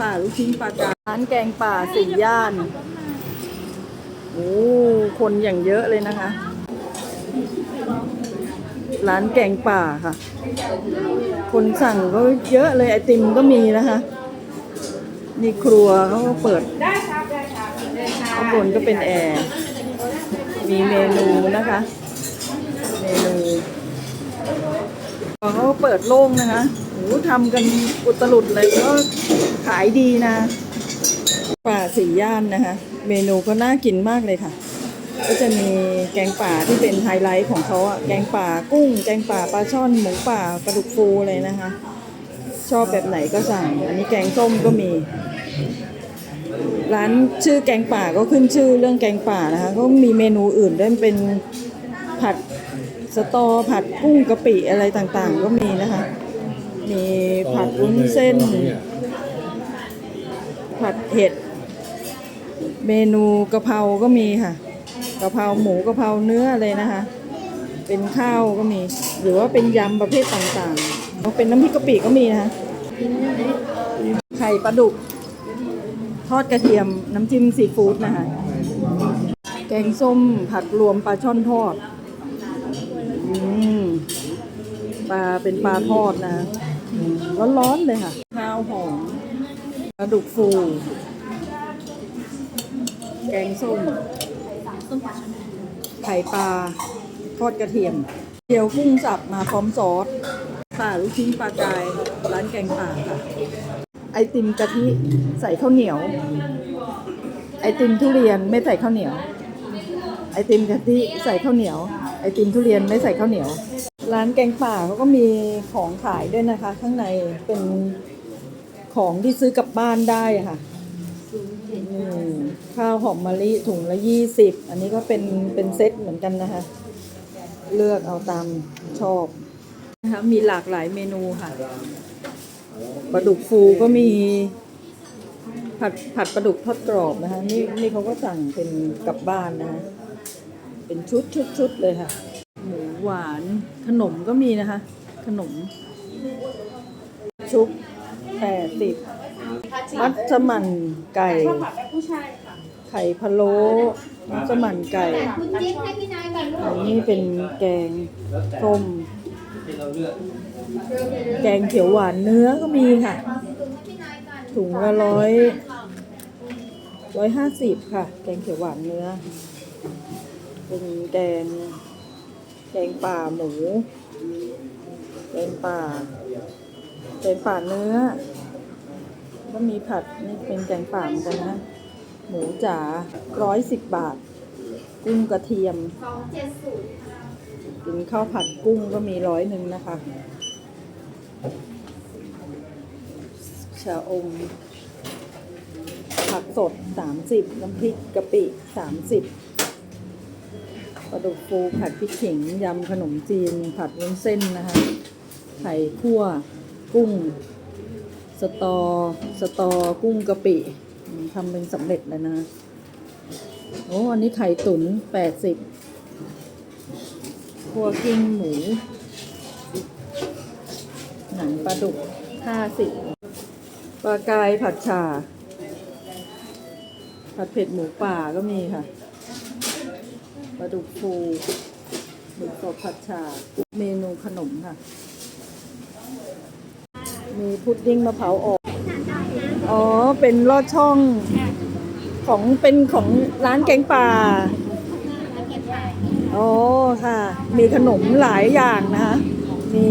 ป่าลูกชิ้นปลาการ้านแกงป่าสี่ย่าน โอ้ คนอย่างเยอะเลยนะคะ ร้านแกงป่าค่ะ คนสั่งก็เยอะเลยไอติมก็มีนะคะนี่ครัวเขาก็เปิดข้างบนก็เป็นแอร์ มีเมนูนะคะ เมนูเขาก็เปิดโล่งนะคะโอ้ทำกันอุตลุดเลยก็ ขายดีนะ ป่าสี่ย่านนะคะ เมนูก็น่ากินมากเลยค่ะ ก็จะมีแกงป่าที่เป็นไฮไลท์ของเขาอะแกงป่ากุ้ง แกงป่าปลาช่อนหมูป่าปลาดุกฟูอะไรนะคะ ชอบแบบไหนก็สั่ง อันนี้แกงส้มก็มี ร้านชื่อแกงป่าก็ขึ้นชื่อเรื่องแกงป่านะคะ ก็มีเมนูอื่นด้วยเป็นผัดสตอผัดกุ้งกะปิอะไรต่างๆ ก็มีนะคะ มีผัดวุ้นเส้น เห็ด เมนูกะเพราก็มีค่ะกะเพราหมูกะเพราเนื้ออะไรนะคะ เป็นข้าวก็มี หรือว่าเป็นยำประเภทต่างๆแล้วเป็นน้ำพริกกะปิก็มีนะคะไข่ปลาดุก ทอดกระเทียมน้ำจิ้มซีฟู้ดนะคะ แกงส้มผัดรวมปลาช่อนทอดอืมปลาเป็นปลาทอดนะ ร้อนๆเลยค่ะข้าวหอม ปลาดุกฟู แกงส้ม ไข่ปลา ทอดกระเทียมเจียวกุ้งสับมาพร้อมซอสป่าลูกชิ้นปลากาย ร้านแกงป่าค่ะ ไอติมกะทิ ใส่ข้าวเหนียว ไอติมทุเรียนไม่ใส่ข้าวเหนียว ไอติมกะทิใส่ข้าวเหนียว ไอติมทุเรียนไม่ใส่ข้าวเหนียว ร้านแกงป่าเขาก็มีของขายด้วยนะคะ ข้างในเป็น ของที่ซื้อกลับบ้านได้ค่ะข้าวหอมมะลิถุงละยี่สิบอันนี้ก็เป็นเป็นเซตเหมือนกันนะคะ เลือกเอาตามชอบนะคะมีหลากหลายเมนูค่ะปลาดุกฟูก็มีผัดผัดปลาดุกทอดกรอบนะคะนี่นี่เขาก็สั่งเป็นกลับบ้านนะคะเป็นชุดชุดชุดเลยค่ะ หมูหวานขนมก็มีนะคะ ขนม ชุบแปดสิบมัสมั่นไก่ ไข่พะโล้มัสมั่นไก่คุณจิ๊บให้พี่นายก่อนลูกอันนี้เป็นแกงส้มแกงเขียวหวานเนื้อก็มีค่ะ ถุงละร้อยร้อยห้าสิบค่ะ แกงเขียวหวานเนื้อ เป็นแกงแกงป่าหมูแกงป่า แกงป่าเนื้อ ก็มีผัดนี่เป็นแกงป่าเหมือนกันนะ หมูจ๋าร้อยสิบบาท กุ้งกระเทียมกินข้าวผัดกุ้งก็มีร้อยหนึ่งนะคะชาอมผักสดสามสิบน้ำพริกกะปิสามสิบปลาดุกฟูผัดพริกขิง ยำขนมจีน ผัดวุ้นเส้นนะคะ ไข่คั่ว กุ้ง สตอ สตอ กุ้งกะปิทำเป็นสำเร็จแล้วนะ โอ้ อันนี้ไข่ตุ๋นแปดสิบคัวกิ้งหมู หนังปลาดุกห้าสิบปลากายผัดฉ่าผัดเผ็ดหมูป่าก็มีค่ะปลาดุกฟูหมึกสดผัดฉ่าเมนูขนมค่ะ มีพุดดิ้งมะพร้าวอ่อนอ๋อ เป็นลอดช่องของเป็นของร้านแกงป่าโอ้ค่ะ มีขนมหลายอย่างนะคะ มี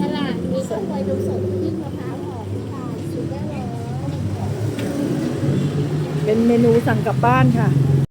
สลัดมีข้าวโพดดูสดยิ่งมะพร้าวหอมค่ะสุดได้เลยเป็นเมนูสั่งกลับบ้านค่ะ